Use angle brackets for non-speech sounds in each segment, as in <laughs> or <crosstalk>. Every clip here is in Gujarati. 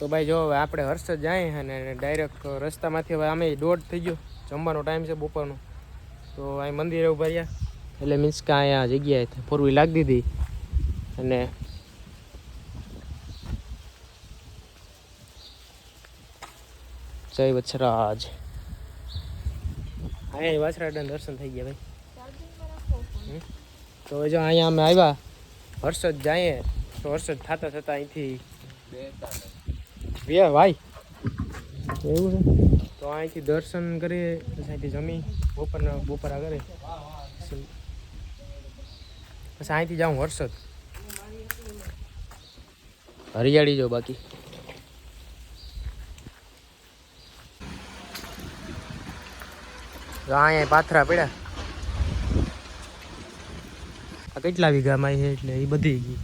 તો ભાઈ જો હવે આપણે હર્ષદ જાય અને ડાયરેક્ટ રસ્તામાંથી હવે અમે દોઢ થઈ ગયો. જમવાનો ટાઈમ છે બપોરનો. તો અહીં મંદિરે ઊભા રહ્યા. એટલે મીન્સ કે અહીંયા જગ્યાએ ફોર વ્હીલ લાગી દીધી. અને જય વચ્છરાજ અહીંયા વાછરાડા દર્શન થઈ ગયા ભાઈ. તો જો અહીંયા અમે આવ્યા હર્ષદ જઈએ તો હર્ષદ થતા થતા અહીંથી બે ભાઈ. એવું છે? તો અહીંથી દર્શન કરીએ અહીંથી જમી બપોરના બપોરા કરે. પછી અહીંથી જાઉં વરસદ. હરિયાળી જો બાકી. અહીંયા પાથરા પડ્યા. આ કેટલા વીઘામાં છે એટલે એ બધી ગઈ?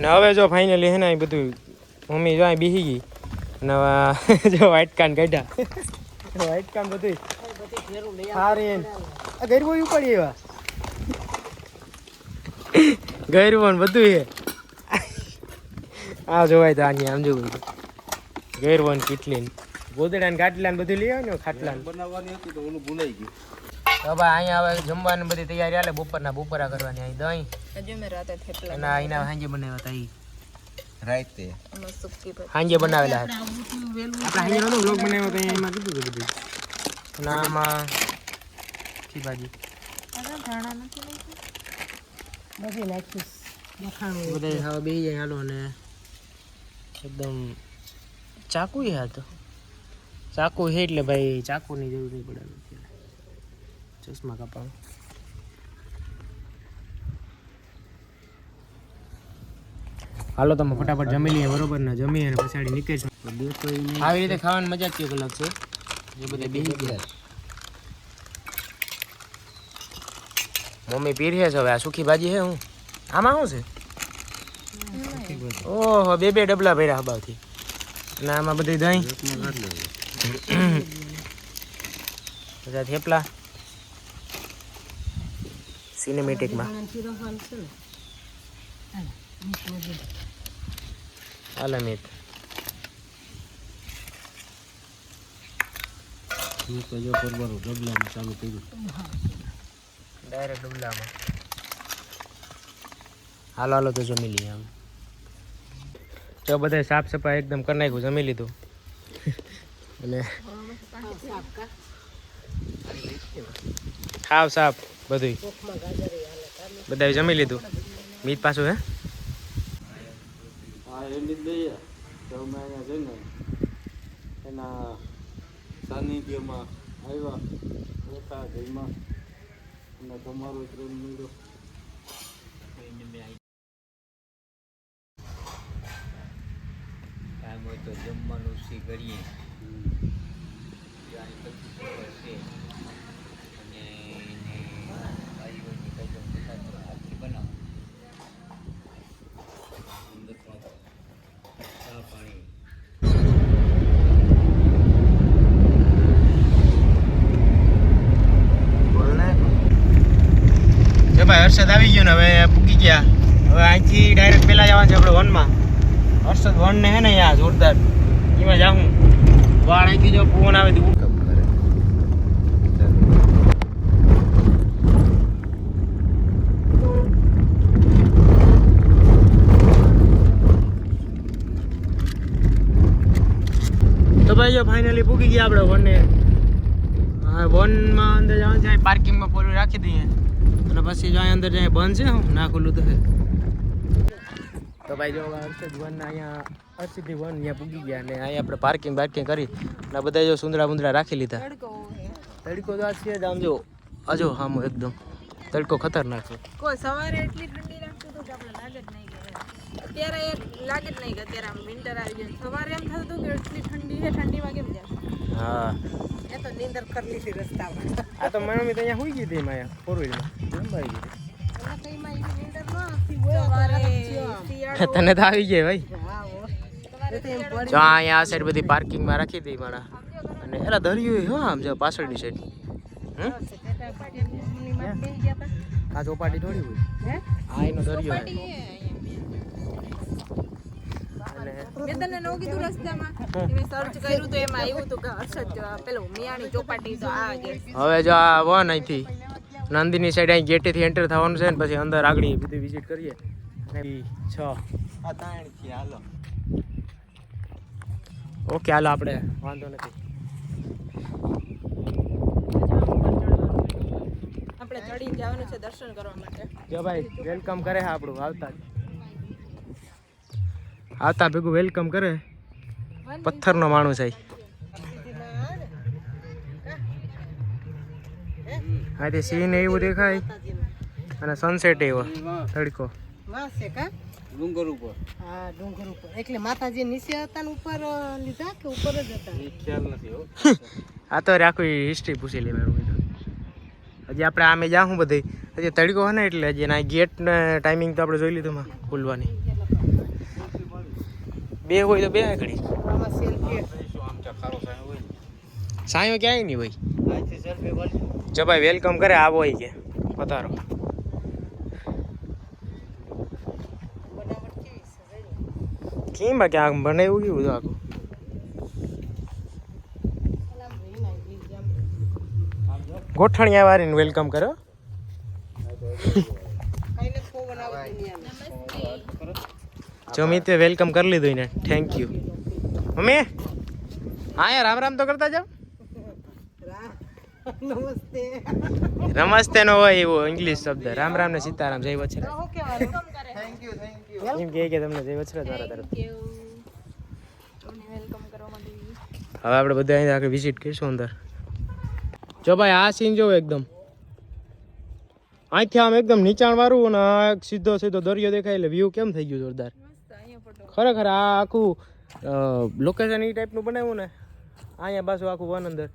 ને હવે જો ફાઇનલી હે ને એ બધું મમ્મી જો અહીં બેસી ગઈ. અને <laughs> જો વાઈટ કાન કાઢ્યા. વાઈટ કાન બધી. સારી આ ગરબો ઉપાડી એવા ગરબો બધું છે. આ જોવાય તો આની આમ જોવું. ગરબો ને કેટલી ને. ગોદડા ને ગાટલા ને બધું લઈ આવે ને ખાટલા બનાવવાની હતી તો ઓલું ભૂલાઈ ગયું. તો ભાઈ અહીંયા હવે જમવાની બધી તૈયારી હાલે. બપોરના બપોરા કરવાની. અહીં દહીં. હજુ મેં રાતે અને અહીંના સાંજે બનાવ્યા હતા એમાં સાંજે બનાવેલા હતા. આપણે હાંજે નો બ્લોગ બનાવ્યો તો એમાં કીધું હતું બધું. અને આમાં કી ભાજી. ધાણા નથી બધા ખાવા બે જાય હાલો ને એકદમ ચાકુ હા તો. ચાકુ છે એટલે ભાઈ ચાકુની જરૂર નહીં પડે અત્યારે. ચશ્મા કાપવાનું હાલો તમે ફટાફટ જમી લઈએ બરોબર? ને જમી અને પછાડી નીકળીશું. આવી રીતે ખાવાની મજા જ અલગ છે. એ બધા બેસી ગયા. મમ્મી પીરે છે હવે આ સુખી ભાજી છે હું? આમાં શું છે? ઓહો બે બે ડબલા ભર્યા હબાવથી. અને આમાં બધી દહીં. બધા થેપલા. સિનેમેટિકમાં અલમિત મેં તો જો ડબલામાં ચાલુ કર્યું ડાયરેક્ટ ડબલામાં હાલો હાલો તો જમી લઈએ આમ તો બધા સાફ સફાઈ એકદમ કરી નાખ્યું જમી લીધું અને સાફ સાફ બધું બધા જમી લીધું મીત પાછું હે જ દઈએ તો અમે અહીંયા જઈને એના સાનિધ્યમાં આવ્યા. બેઠા જઈમાં અને તમારો પ્રેમ મળ્યો. ટાઈમ હોય તો જમવાનું સી કરીએ ત્યાં પછી ખબર છે અને એને ભાઈઓની કદમ થતા તો હાથથી બનાવો અંદરમાં ચા પાણી જો ભાઈ, હર્ષદ આવી ગયો ને હવે પૂકી ગયા. હવે અહીંથી ડાયરેક્ટ પહેલાં જવાનું છે આપણે વનમાં. હર્ષદ વન ને હે ને યા જોરદાર. એમાં જાઉં વાળ અહીંથી જો પવન આવે તો જો ફાઇનલી પૂકી ગયા આપણે વનને. હા, વનમાં અંદર જવાનું છે પાર્કિંગમાં પોલું રાખી દઈએ. અને પછી જો અહીંયા અંદર જાય બંધ છે હું ના ખુલ્લું તો તો ભાઈ જો હર્ષદ વન અહીંયા હર્ષિથી વન અહીંયા પૂગી ગયા અને અહીંયા આપણે પાર્કિંગ બાર્કિંગ કરી અને બધા જો સુંદરા બુંદરા રાખી લીધા. તડકો તો આ છે જ આમ જો અજો હામો એકદમ તડકો ખતરનાક છે. કોઈ સવારે એટલી ઠંડી લાગતી તો આપણે લાગે જ નહીં અત્યારે લાગે જ નહીં કે અત્યારે આમ વિન્ટર આવી જાય સવારે એમ થતું કે એટલી ઠંડી છે ઠંડીમાં કેમ જાય? હા. એ તો નીંદર કરી લીધી રસ્તામાં. આ તો મમ્મી તો અહીંયા હોઈ ગઈ હતી માયા ફોર સવારે <laughs> તને તો આવી ગઈ ભાઈ. જો આ અહીંયા આ સાઈડ બધી પાર્કિંગમાં રાખી દઈ મારા. અને એલા દરિયો હો આમ જો પાછળની સાઈડ આ ચોપાટી થોડી હોય. આ એનો દરિયો છે અને મેં તને ન કીધું રસ્તામાં. મેં સર્ચ કર્યું તો એમાં આવ્યું હતું કે હર્ષદ પેલો મિયાણી ચોપાટી તો આ હવે જો આ વન અહીંથી. નંદીની સાઈડ અહીં ગેટેથી એન્ટર થવાનું છે ને પછી અંદર આગળ બધી વિઝિટ કરીએ. છ. હાલો. ઓકે હાલો આપણે વાંધો નથી. આપણે ચડીને જવાનું છે દર્શન કરવા માટે. જો ભાઈ વેલકમ કરે હા આપણું આવતા જ. આવતા ભેગું વેલકમ કરે. પથ્થરનો માણસ છે. હા તે સીન એવું દેખાય અને સનસેટ એવો. તડકો. વાસ છે કા ડુંગર ઉપર. હા ડુંગર ઉપર. એટલે માતાજી નીચે હતા ને ઉપર લીધા કે ઉપર જ હતા? ખ્યાલ નથી હો. આ તો આખી હિસ્ટ્રી પૂછી લે મારું હજી આપણે આમે જાહું બધે. હજી તડકો હોય ને એટલે હજી એના ગેટ ને ટાઈમિંગ તો આપણે જોઈ લીધું માં ખુલવાની બે હોય તો બે આગળ. આમાં સેલ્ફી શું આમ ચખારો સાહેબ હોય સાયો ક્યાંય નહીં ભાઈ? અહીંથી સેલ્ફી પાડી જો ભાઈ વેલકમ કરે આવો હોય કે પધારો બનાવટ કેવી છે જોઈ લો. કેમ બાકી આમ બનાવ્યું કેવું હતું આખું? અલા, ભાઈ ના ઈ જેમ. ગોઠણિયા વાળીને વેલકમ કરો. જો મિત્રે વેલકમ કરી લીધું એને. Thank you mummy? હા યાર રામ રામ તો કરતા જાઓ. નમસ્તે. નમસ્તે નો હોય એવો ઇંગ્લિશ શબ્દ. રામ રામ ને સીતારામ જય વછરા થેન્ક યુ થેન્ક યુ એમ કહે કે તમને જય વછરા મારા તરફ. હવે આપણે બધા અહીં આગળ વિઝિટ કરીશું અંદર. જો ભાઈ આ સીન જોવો એકદમ. અહીંથી આમ એકદમ નીચાણ વાળું અને સીધો સીધો દરિયો દેખાય એટલે વ્યૂ કેમ થઈ ગયું જોરદાર? અહીંયા ખરેખર આ આખું લોકેશન એ ટાઈપનું બનાવ્યું ને અહીંયા પાછું આખું વન અંદર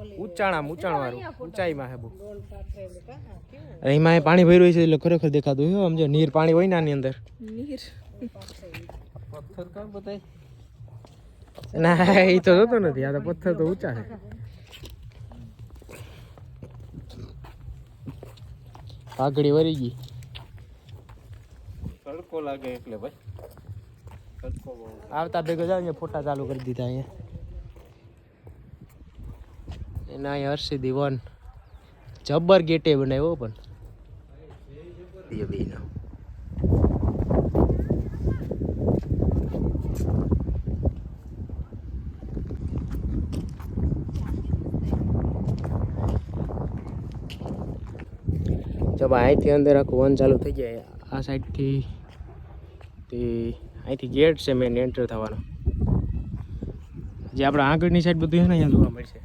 ઓલી ઊંચાણા વાળું ઊંચાઈમાં હે બહુ. એમાં એ પાણી ભર્યું છે એટલે ખરેખર દેખાતું હોય સમજો નીર પાણી હોય ને આની અંદર. નીર. પથ્થર કામ બતાય ના એ તો જોતો નથી. આ તો પથ્થર તો ઊંચા છે. પાઘડી વરી ગઈ. તડકો લાગે એટલે ભાઈ. આવતા ભેગો જાવ અહીંયા ફોટા ચાલુ કરી દીધા અહીંયા. એના અહીંયા હર્ષિદી વન. જબ્બર ગેટે બનાવ્યો પણ. બેનો. અહીંથી અંદર આખું વન ચાલુ થઈ જાય આ સાઈડથી તે અહીંથી ગેટ છે મેન એન્ટર થવાનો. જે આપણે આગળની સાઈડ બધું છે ને અહીંયા જોવા મળશે.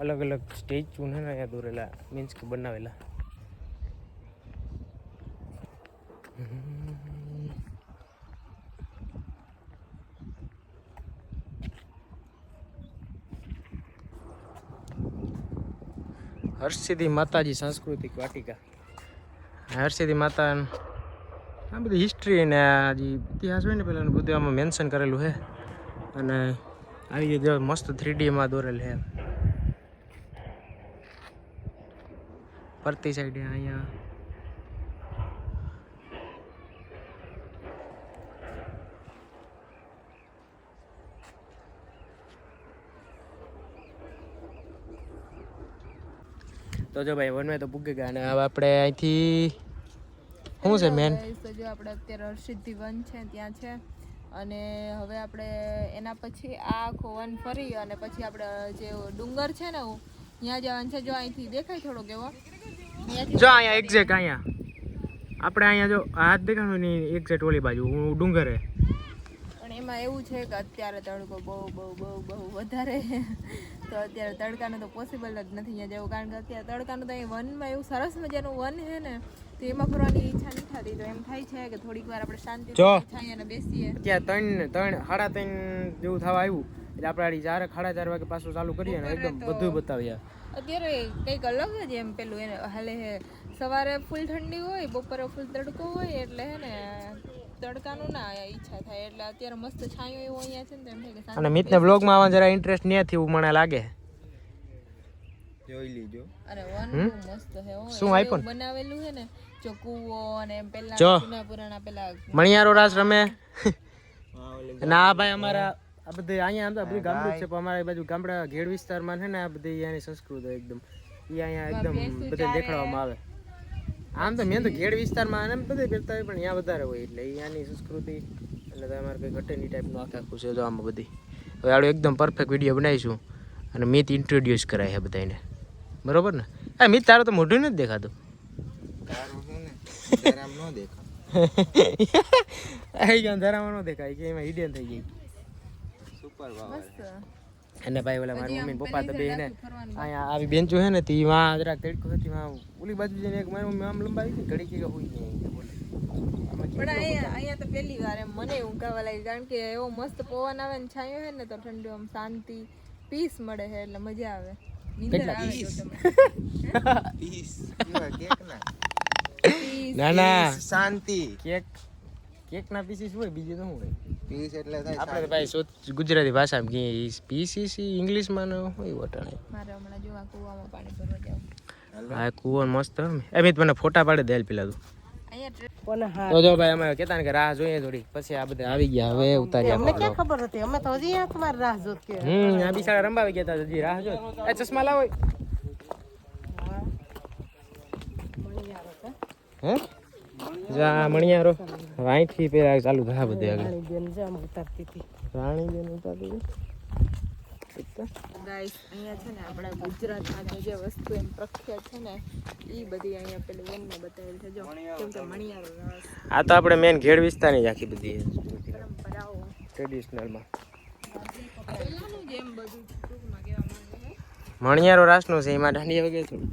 અલગ અલગ સ્ટેચ્યુ ને અહીંયા દોરેલા મીન્સ કે બનાવેલા. હર્ષિદી માતાજી સાંસ્કૃતિક વાટિકા. હર્ષિદી માતા આ બધી હિસ્ટ્રી ને જે ઇતિહાસ હોય ને પેલાનું બધું આમાં મેન્શન કરેલું છે. અને આવી રીતે મસ્ત થ્રીડીમાં દોરેલ છે. ફરતી સાઈડે અહીંયા. તો જો ભાઈ વનવે તો પૂગી ગયા અને હવે આપણે અહીંથી શું છે મેન તો જો આપણે અત્યારે હર્ષિદ્ધિ વન છે ત્યાં છે. અને હવે આપણે એના પછી આ આખો વન ફરી અને પછી આપણે જે ડુંગર છે ને ત્યાં જવાનું છે. જો અહીંથી દેખાય એવો. અહીંયાથી જો અહીંયા એક્ઝેક્ટ અહીંયા. આપણે અહીંયા જો હાથ દેખાણું ની એક્ઝેક્ટ ઓલી બાજુ હું ડુંગરે. પણ એમાં એવું છે કે અત્યારે તડકો બહુ બહુ બહુ બહુ વધારે તો અત્યારે તડકાનું તો પોસિબલ જ નથી અહીંયા જવું કારણ કે અત્યારે તડકાનું તો અહીં વનમાં એવું સરસ મજાનું વન છે ને તો એમાં ફરવાની ઈચ્છા નથી થતી તો એમ થાય છે કે થોડીક વાર આપણે શાંતિ છાયાને બેસીએ. ત્યાં ત્રણ ત્રણ સાડા ત્રણ જેવું થવા આવ્યું. એટલે આપણે ચાર સાડા ચાર વાગે પાછું ચાલુ કરીએ ને એકદમ બધું બતાવીએ. અત્યારે કંઈક અલગ જ એમ પેલું એને હાલે હે સવારે ફૂલ ઠંડી હોય બપોરે ફૂલ તડકો હોય એટલે હે ને તડકાનું ના ઈચ્છા થાય. એટલે અત્યારે મસ્ત છાંયો એવો અહીંયા છે ને તો એમ થાય કે અને મિતને બ્લોગમાં આવવાનું જરા ઇન્ટરેસ્ટ નથી થયું મને લાગે. જોઈ લીજો. અરે વન મસ્ત છે શું આઈફોન બનાવેલું છે ને જો કૂવો અને પેલા જૂના પુરાણા પેલા મણિયારો રાસ રમે. ના આ ભાઈ અમારા આ બધે અહીંયા આમ તો બધું ગામડું છે પણ અમારા બાજુ ગામડા ઘેડ વિસ્તારમાં છે ને આ બધી અહીંયાની સંસ્કૃતિ એકદમ. એ અહીંયા એકદમ બધે દેખાડવામાં આવે. આમ તો મેં તો ઘેડ વિસ્તારમાં આને બધે પહેરતા હોય પણ અહીંયા વધારે હોય એટલે અહીંયાની સંસ્કૃતિ. એટલે તમારે કંઈ ઘટેની ટાઈપનું આખે આખું છે તો આમાં બધી. હવે આડું એકદમ પરફેક્ટ વીડિયો બનાવીશું. અને મિત ઇન્ટ્રોડ્યુસ કરાય છે બધાને બરાબર ને? હા મિત તારું તો મોઢું નથી દેખાતું. છે ને આવી ગયા ધરામાં ન દેખાય કે એમાં હિડન થઈ ગઈ. સુપર વાવ અને ભાઈ ઓલા મારી મમ્મી પપ્પા તો બે ને અહીંયા આવી બેન્ચો છે ને તી માં જરાક તડકો હતી માં ઓલી બાજુ જઈને એક મારી મમ્મી આમ લંબાવી હતી ઘડી કે હોઈ ગઈ બોલે. પણ અહીંયા અહીંયા તો પહેલી વાર એમ મને ઊંઘાવા લાગી કારણ કે એવો મસ્ત પવન આવે ને છાંયો હે ને તો ઠંડુ આમ શાંતિ પીસ મળે છે એટલે મજા આવે. તમે પીસ કેવા કેક ના. પીસ ના ના શાંતિ કેક કેક ના પીસીસ હોય બીજું તો શું હોય? પીસ એટલે થાય આપણે ભાઈ ગુજરાતી ભાષામાં કે પીસીસ ઇંગ્લિશમાં હોય વટાણે. મારે હમણાં જોવા કૂવામાં પાણી ભરવા જાવ. હા કુવો મસ્ત. એમ મને ફોટા પાડે દેલ પેલા તું તો જો ભાઈ અમે કહેતા ને કે રાહ જોઈએ થોડી પછી આ બધા આવી ગયા હવે ઉતારી અમને ક્યાં ખબર હતી? અમે તો હજી તમારી રાહ જોત કે હમ આ બિચારા રંબાવી ગયા હતા હજી રાહ જો એ ચશ્મા લાવો હે? જા મણિયારો અહીંથી પેલા ચાલુ થયા બધે આગળ. બેન જામ ઉતારતી હતી. રાણી બેન ઉતારી. ગાઈસ અહીંયા છે ને આપણા ગુજરાતમાં જે વસ્તુ એમ પ્રખ્યાત છે ને એ બધી અહીંયા પેલી વનમાં બતાવેલ છે. જો કેમ કે મણિયારો આ તો આપણે મેન ઘેડ વિસ્તારની જ આખી બધી ટ્રેડિશનલમાં પહેલાનું જેમ બધું ટૂંકમાં કહેવા માંગે છે મણિયારો રાસનો છે એમાં દાંડિયા વગેરે થોડું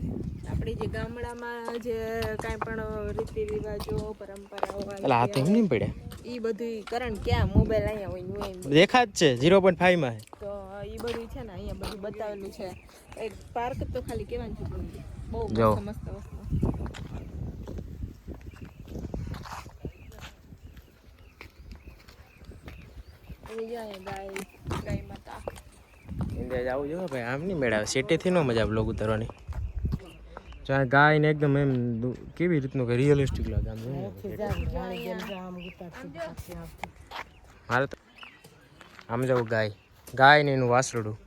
આપણી જે ગામડામાં જે કાંઈ પણ રીતિ રિવાજો પરંપરાઓ એટલે હાથે એમ નહીં પડ્યા? એ બધું કરણ ક્યાં? મોબાઈલ અહીંયા હોય એમ દેખા જ છે ઝીરો પોઈન્ટ ફાઈવમાં તો એ બધું છે ને અહીંયા બધું બતાવેલું છે. એક પાર્ક તો ખાલી કહેવાનું છે બહુ મસ્ત વસ્તુ. ગાય જોઈએ ભાઈ. આમ નહીં મેળાવે. સેટેથી ન મજા બ્લોગ ઉતારવાની. જો ગાય ને એકદમ એમ કેવી રીતનું કે રિયલિસ્ટિક લાગે આમ મારે તો. આમ જવું ગાય. ગાય ને એનું વાસરડું.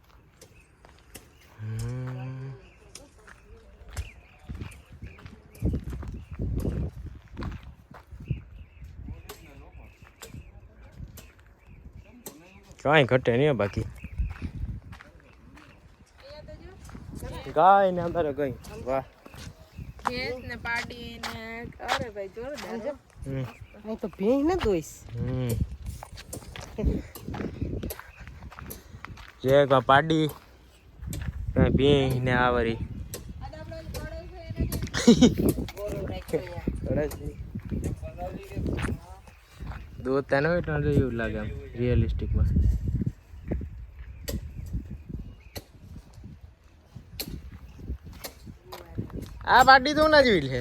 કાંઈ ઘટે નહીં બાકી. ગાય ને અંદર ગઈ. વાહ. ભેંસ ને પાડી ને અરે ભાઈ જોરદાર હમ. અહીં તો ભેંસ ને દોઈશ. હમ. જે કા પાડી. કાંઈ ભીંગ ને આવરી. દૂધ તેનો તો એવું લાગે આમ રિયલિસ્ટિકમાં આ પાર્ટી તો ના જોઈ છે.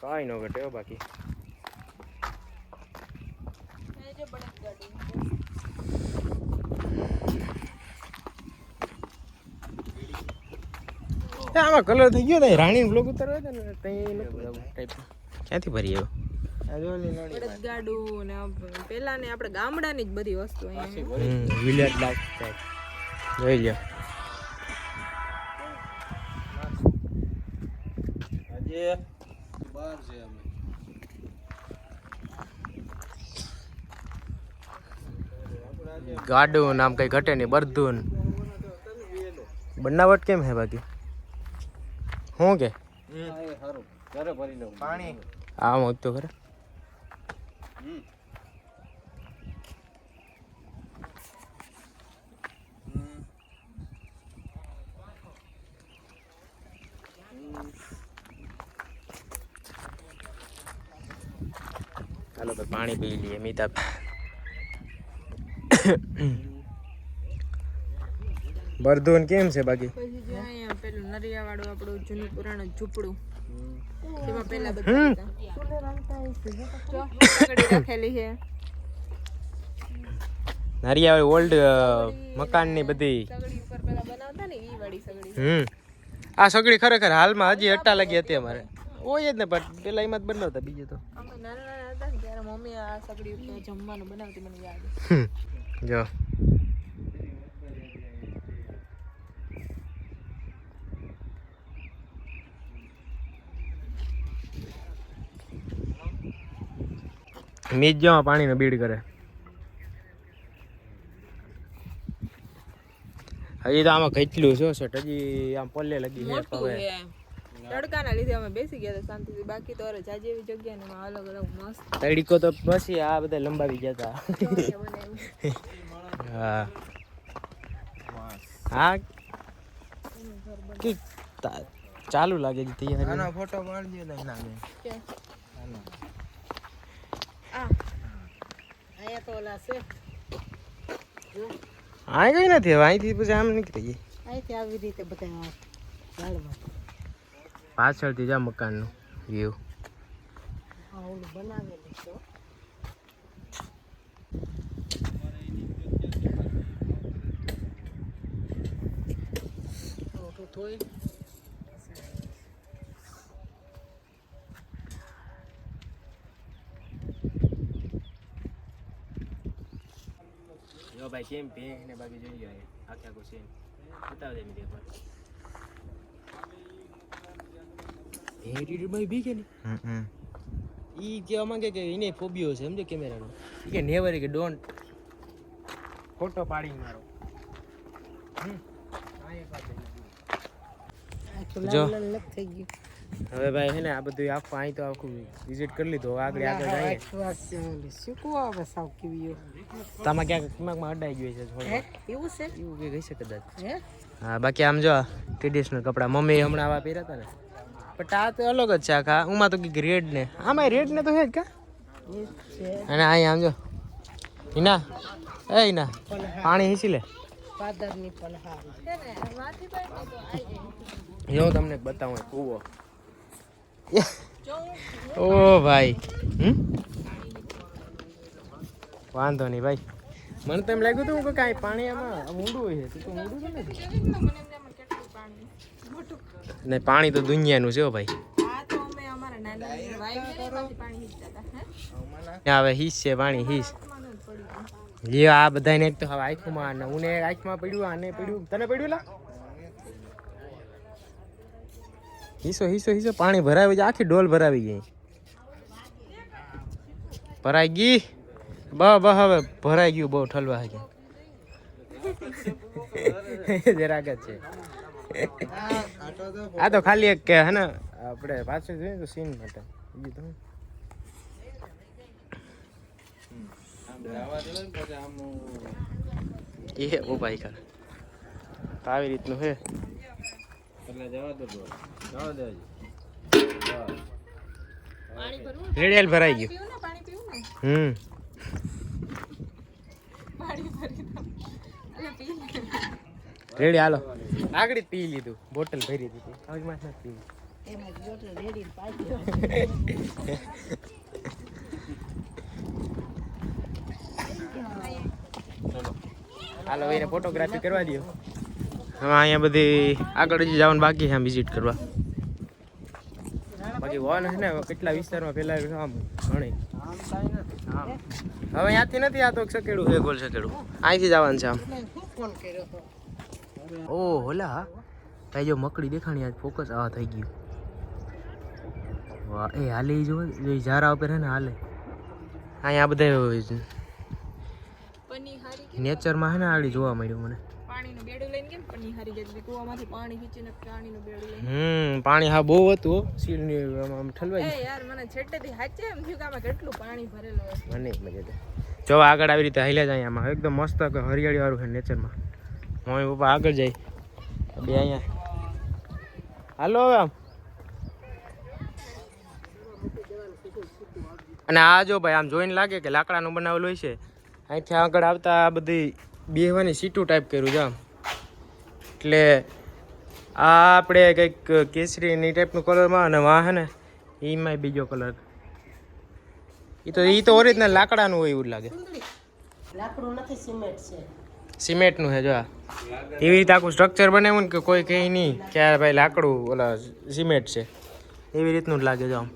કાંઈ ન ઘટે હો બાકી એ જો બળદ ગાડી આમાં કલર થઈ ગયો ને રાણી બ્લોગ ઉતારવા છે ને ત્યાં ટાઈપ ક્યાંથી ભરી આવ્યો ગાડું ને પેલા ને આપણે ગામડાની જ બધી વસ્તુ વિલેજ લાઈફ જોઈ લ્યો. આજે બહાર છે અમે. ગાડું નામ કઈ ઘટે નહીં બધું બનાવટ કેમ હે બાકી? શું કે સારું ઘરે ભરી લઉં પાણી આમ હોત તો ખરે હમ. ચાલો તો પાણી પી લઈએ મિતા બરધોન કેમ છે બાકી? અહીંયા પેલું નરિયા વાળું આપણું જૂનું પુરાણું ઝૂંપડું. જેમાં પહેલા. બધા હતા. સગડી રાખેલી છે. નારિયા ઓલ્ડ મકાનની બધી. સગડી ઉપર પેલા બનાવતા ને ઈ વાળી સગડી હમ. આ સગડી ખરેખર હાલમાં હજી અટ્ટા લાગી હતી અમારે. હોય જ ને પણ પેલા એમાં જ બનાવતા બીજું તો. નાના નાના હતા ત્યારે મમ્મી આ સગડી જમવાનું બનાવતી મને યાદ જો. મીજ જો પાણીને બીડ કરે. હજી તો આમાં કેટલું છો? સેટ હજી આમ પલ્લે લગી છે હવે. તડકાના લીધે અમે બેસી ગયા હતા શાંતિથી. બાકી તો અરે જાજી એવી જગ્યા ને અલગ અલગ મસ્ત તડીકો તો પછી આ બધા લંબાવી ગયા હતા હા. હા. કે ચાલુ લાગે છે તૈયારી. ફોટો પાડજો ને ના. ક્યાં? આ અહીંયા તો ઓલા છે આ કઈ નથી હવે અહીંથી પછી આમ નીકળી ગઈ. અહીંથી આવી રીતે બધા પાછળ પાછળથી જા મકાનનું વ્યૂ બનાવેલું છે. હો. ભાઈ કેમ ભેંસ ને બાકી જોઈ જાય આખે આખું સીન બતાવ દે એકવાર ભાઈ બી કે નહીં ઈ કહેવા માંગે કે એને ફોબિયો છે સમજો કેમેરાનો? ઈ કે નેવર કે ડોન્ટ ફોટો પાડી મારો. જો. લાલ લાલ થઈ ગયું. હવે ભાઈ હે ને આ બધું આખું અહીં તો આખું વિઝિટ કરી લીધું. આગળ આગળ જઈએ. આખું આ છે ઓલું. શું કહું આવે સાવ કેવી તામાં ક્યાંક દિમાગમાં અડાઈ ગયું છે થોડું એવું છે? એવું કે કહી શકે કદાચ. હા? બાકી આમ જો ટ્રેડિશનલ કપડા. મમ્મી હમણાં આવા પહેર્યા હતા ને. બટ આ તો અલગ જ છે આખા. ઉમાં તો કંઈક રેડ ને. આમાં રેડ ને તો હે જ કા? એ જ છે. અને અહીંયા આમ જો. હિના. એ હિના પાણી હીસી લે. પાદરની પણ હારી છે ને માથી પાઈ ને તો આઈ જાય જો હું તમને બતાવું કૂવો. ઓ ભાઈ વાંધો નહીં ભાઈ. મને તો એમ લાગ્યું હતું કે કાંઈ પાણી આમાં ઊંડું હોય છે. તો ઊંડું તો ને? પાણી તો દુનિયાનું છે ભાઈ. હવે હિસ છે પાણી હિસ. જે આ બધાને એક તો હવે આંખમાં ને ઉને આંખમાં પડ્યું આને પડ્યું. તને પડ્યું લા? હિસો હિસો હિસો, પાણી ભરાવી જાય, આખી ડોલ ભરાવી ગઈ ભરાઈ ગઈ? બહ બ, હવે ભરાઈ ગયું, બહુ ઠલવા ગયા <laughs> જરાક જ છે. આ તો ખાલી એક કે, હે આપણે પાછું જોઈએ તો સીન માટે. બીજું તો એ ઓ ભાઈ તો આવી રીતનું છે એટલે જવા દો જવા રેડિયલ ભરાઈ ગયું. પીવું ને? પાણી પીવું ને? હમ. રેડી હાલો. આગળ પી લીધું. બોટલ ભરી દીધી. હવે માં નથી પીવી હાલો એને ફોટોગ્રાફી કરવા દો હવે અહીંયા બધી આગળ હજી જવાનું બાકી છે આમ વિઝિટ કરવા. બાકી વન છે ને કેટલા વિસ્તારમાં ફેલાયું છે આમ ઘણી. હવે અહીંયાથી નથી આ તો સકેડું. છે ગોલ સકેડું. અહીંથી જવાનું છે આમ. ઓ હોલા. ભાઈ જો મકડી દેખાણી આજ ફોકસ આ થઈ ગયું. વાહ એ હાલે જો એ ઝારા ઉપર હે ને હાલે. અહીંયા બધા પની હારી કે નેચરમાં હે ને આડી જોવા મળ્યું મને. હારી? પાણી ખીચીને પાણીનું બેડું હમ પાણી હા બહુ હતું. સીલની આમ ઠલવાઈ એ યાર મને છેટેથી હાચે એમ થયું કે આમાં કેટલું પાણી ભરેલું હશે. મને મજા. જો આગળ આવી રીતે હાલ્યા જાય આમાં એકદમ મસ્ત હરિયાળી વાળું છે નેચરમાં મમ્મી પપ્પા આગળ જાય બે અહીંયા હાલો હવે આમ અને આ જો ભાઈ આમ જોઈને લાગે કે લાકડાનું બનાવેલું હોય છે અહીંથી આગળ આવતા આ બધી બેહવાની સીટું ટાઈપ કર્યું છે આમ એટલે આ આપણે કંઈક કેસરી ની ટાઈપનું કલરમાં અને વાહ ને એમાંય બીજો કલર એ તો એ તો ઓરિજિનલ લાકડાનું હોય એવું લાગે. લાકડું નથી સિમેન્ટ છે. સિમેન્ટનું છે જો આ. એવી રીતે આખું સ્ટ્રક્ચર બનાવ્યું ને કે કોઈ કંઈ નહીં કે આ ભાઈ લાકડું ઓલા સિમેન્ટ છે. એવી રીતનું જ લાગે જો આમ.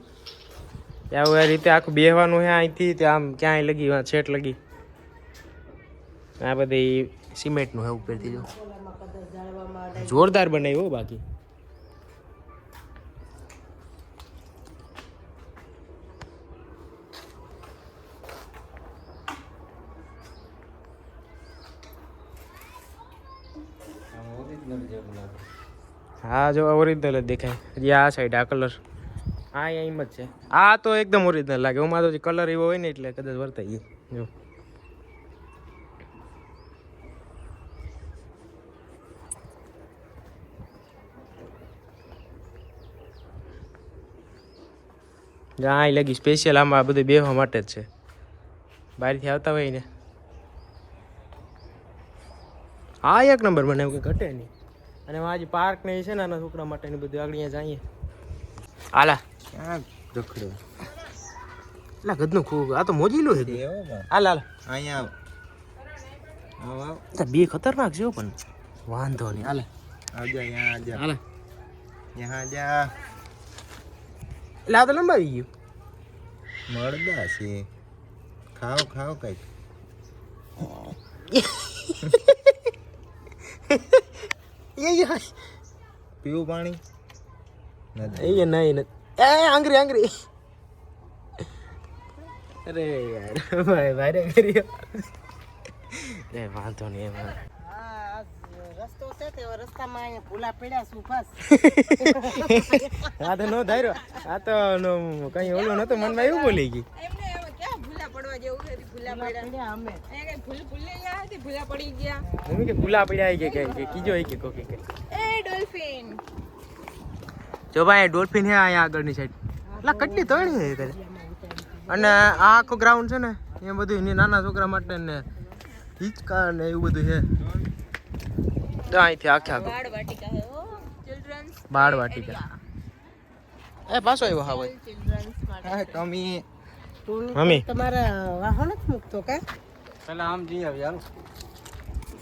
આવું આ રીતે આખું બેહવાનું છે અહીંથી તે આમ ક્યાંય લગી છેટ લગી. આ બધી સિમેન્ટનું છે ઉપરથી જો. જોરદાર બનાવ્યું હો બાકી ઓરિજિનલ જેવું લાગે હા જો ઓરિજિનલ જ દેખાય હજી આ સાઈડ આ કલર હા એમ જ છે આ તો એકદમ ઓરિજિનલ લાગે એમાં તો કલર એવો હોય ને એટલે કદાચ વર્તાઈ જાય જો। જ્યાં અહીં લગી સ્પેશિયલ આમાં બધું બેહવા માટે જ છે. બહારથી આવતા હોય ને. હા એક નંબર મને એવું કંઈ ઘટે નહીં. અને આજે પાર્ક ને છે ને આના છોકરા માટે ને બધું આગળ અહીંયા જઈએ. આલા ક્યાં રખડ્યો? એટલે ગદનું ખૂબ આ તો મોજીલું છે. હાલ હાલ. અહીંયા બે ખતરનાક છે પણ. વાંધો નહીં હાલે. આવજો અહીંયા હાલે. અહીંયા તો લંબાવી ગયું. મળદા છે. ખાઓ ખાઓ કંઈક. એ પીવું પાણી? નથી એ નહીં એ આંગરી આંગરી અરે યાર ભાઈ ભાઈ કર્યો. રે વાંધો નહીં એમાં રસ્તો છે તે રસ્તામાં અહીંયા ભૂલા પડ્યા શું બસ. <laughs> આ તો નો ધાર્યો. આ તો કઈ ઓલું નતું મનમાં એવું બોલી ગઈ છે જો ભાઈ ડોલ્ફિન હે અહીંયા આગળની સાઈડ કેટલી તણી હે અને આ આખો ગ્રાઉન્ડ છે ને એ બધું નાના છોકરા માટે ને હિંચકા ને એવું બધું છે. અહીંથી આખે આખું. બાળ વાટિકા હે ઓ ચિલ્ડ્રન્સ બાળ વાટિકા. એ પાછો આવ્યો હા ભાઈ. ચિલ્ડ્રન્સ માટે. હા ટમી મમ્મી. તમારા વાહન જ મૂકતો કે? પેલા આમ જઈ આવી હાલો.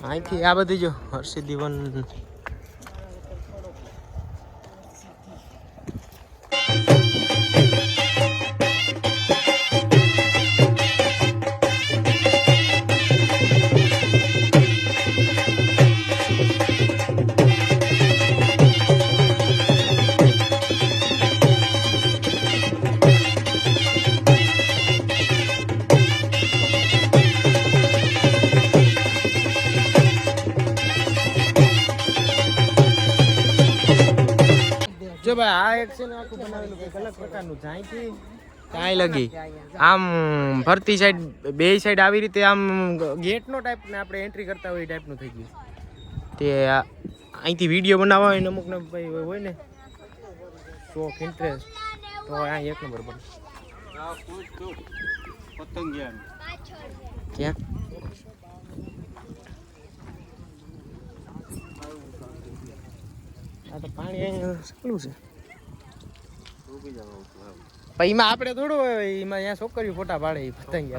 અહીંથી આ બધી જો હર્ષિ વન બનાવેલું કંઈક અલગ પ્રકારનું અહીંથી કાંઈ લગી. આમ ફરતી સાઈડ બે સાઈડ આવી રીતે આમ ગેટનો ટાઈપ ને આપણે એન્ટ્રી કરતા હોય એ ટાઈપનું થઈ ગયું. તે અહીંથી વીડિયો બનાવવા હોય ને અમુક ને ભાઈ હોય ને. શોખ ઇન્ટરેસ્ટ તો આ એક નંબર બને. ક્યાં? આ તો પાણી સારું છે. પણ એમાં આપણે થોડું હોય એમાં અહીંયા છોકરીઓ ફોટા પાડે એ પતંગ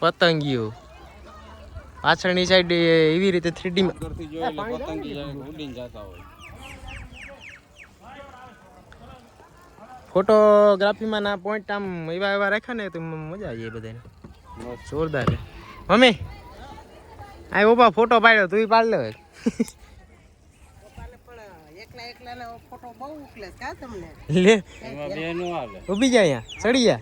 પતંગિયો પાછળની સાઈડ એવી રીતે થ્રીડી ફોટોગ્રાફીમાં ના પોઈન્ટ આમ એવા એવા રાખ્યા ને તો મજા આવી જાય બધાને. જોરદાર. મમ્મી આ ઓપા ફોટો પાડ્યો તું પાડ લે. ઊભી જાય અહીંયા, ચડી જા.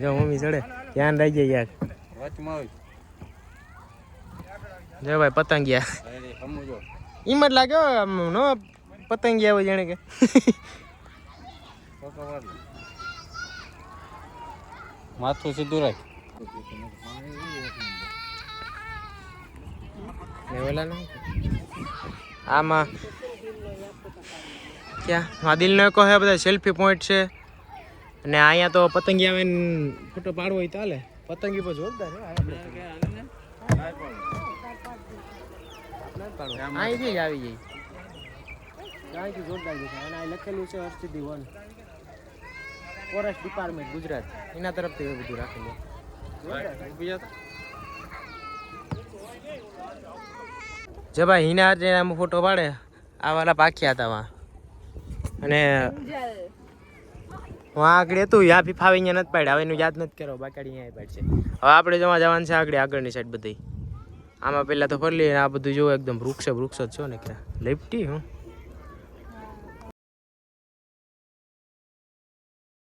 જો મમ્મી ચડે, ધ્યાન રાખજે યાર. ભાઈ પતંગિયા. એમ જ લાગ્યો આમ નો પતંગિયા હોય જાણે કે. માથું સીધું રાખ. ને ઓલા ના આમાં. ક્યાં? આ દિલનો એકો હે, બધા સેલ્ફી પોઈન્ટ છે. અને અહીંયા તો પતંગી આવે ને ફોટો પાડવો હોય હાલે. પતંગી પર જોરદાર અહીંથી જ આવી જઈ જોરદાર દેખાય. અને લખેલું છે Harsiddhi one. Forest department Gujarat. એના તરફથી બધું રાખેલું. બીજા જે ભાઈ હિના જે આમ ફોટો પાડે. આ વાળા પાખ્યા હતા વા. અને હું આગળ હતું, યા ફી ફાવી અહીંયા નથી પાડ્યા. હવે એનું યાદ નથી કરો બાકી અહીંયા પાડશે. હવે આપણે જવા જવાનું છે આગળ, આગળની સાઈડ બધી. આમાં પહેલાં તો ફરલી આ બધું જોવો, એકદમ વૃક્ષ વૃક્ષ જ છો ને ક્યાં. લેફ્ટી હું.